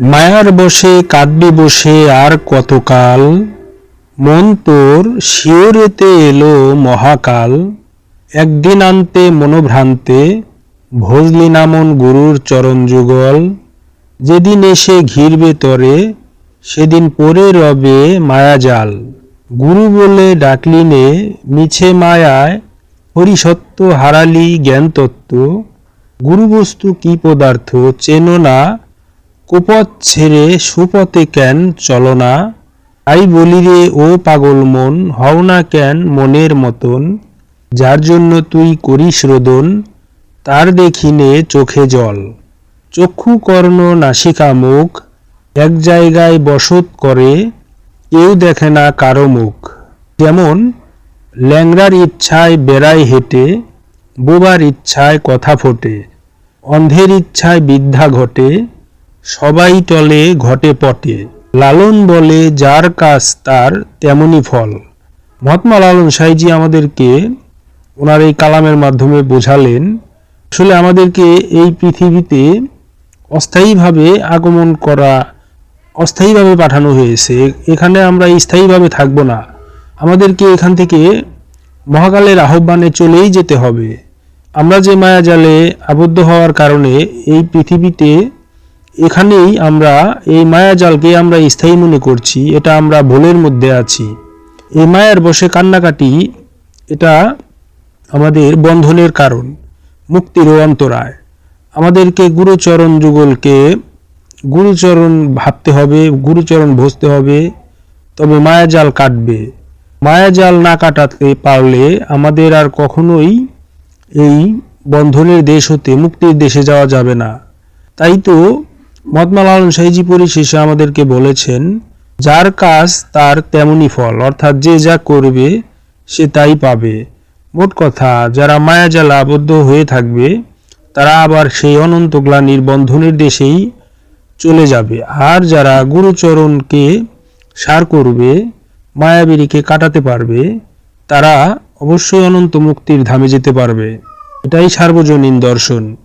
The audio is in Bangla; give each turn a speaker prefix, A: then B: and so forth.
A: মায়ার বসে কাঁদবি বসে আর কতকাল? মন তোর শিওরেতে এলো মহাকাল। একদিন আনতে মনোভ্রান্তে, ভজলি নামন গুরুর চরণ যুগল। যেদিন এসে ঘিরবে তরে, সেদিন পরে রবে মায়াজাল গুরু বলে ডাকলিনে, মিছে মায়ায় হরিসত্য হারালি জ্ঞান তত্ত্ব গুরুবস্তু কি পদার্থ, চেনো না কুপথ ছেড়ে সুপথে কেন চলো না? তাই বলি রে, ও পাগল মন, হও না কেন মনের মতন। যার জন্য তুই করিস রোদন, তার দেখিনে চোখে জল। চক্ষু কর্ণ নাসিকা মুখ, এক জায়গায় বসত করে, কেউ দেখে না কারও মুখ। যেমন, ল্যাংড়ার ইচ্ছায় বেড়ায় হেঁটে, বোবার ইচ্ছায় কথা ফোটে, অন্ধের ইচ্ছায় বিদ্যা ঘটে সবাই টলে, ঘটে পটে। লালন বলে, যার কাজ তার, তেমনই ফল। মহাত্মা লালন সাইজি আমাদেরকে ওনার এই কালামের মাধ্যমে বোঝালেন, আসলে আমাদেরকে এই পৃথিবীতে অস্থায়ীভাবে আগমন করা, অস্থায়ীভাবে পাঠানো হয়েছে। এখানে আমরা স্থায়ীভাবে থাকব না। আমাদেরকে এখান থেকে মহাকালের আহ্বানে চলেই যেতে হবে। আমরা যে মায়াজালে আবদ্ধ হওয়ার কারণে এই পৃথিবীতে এখানেই আমরা এই মায়াজালকে আমরা স্থায়ী মনে করছি, এটা আমরা ভুলের মধ্যে আছি। এই মায়ার বসে কান্নাকাটি, এটা আমাদের বন্ধনের কারণ মুক্তির অন্তরায়। আমাদেরকে গুরুচরণ যুগলকে গুরুচরণ ভাবতে হবে, গুরুচরণ ভসতে হবে, তবে মায়াজাল কাটবে। মায়াজাল না কাটাতে পারলে আমাদের আর কখনোই এই বন্ধনের দেশ হতে, মুক্তির দেশে যাওয়া যাবে না। তাই তো মহাত্মা লালন সাইজি পরিশেষে আমাদেরকে বলেছেন, যার কাজ তার তেমনি ফল, অর্থাৎ যে যা করবে সে তাই পাবে। মোট কথা, যারা মায়াজালে আবদ্ধ হয়ে থাকবে, তারা আবার সেই অনন্ত গ্লানির বন্ধনের দেশেই চলে যাবে। আর যারা গুরুচরণকে সার করবে, মায়াবিনীকে কাটাতে পারবে, তারা অবশ্যই অনন্ত মুক্তির ধামে যেতে পারবে। এটাই সার্বজনীন দর্শন।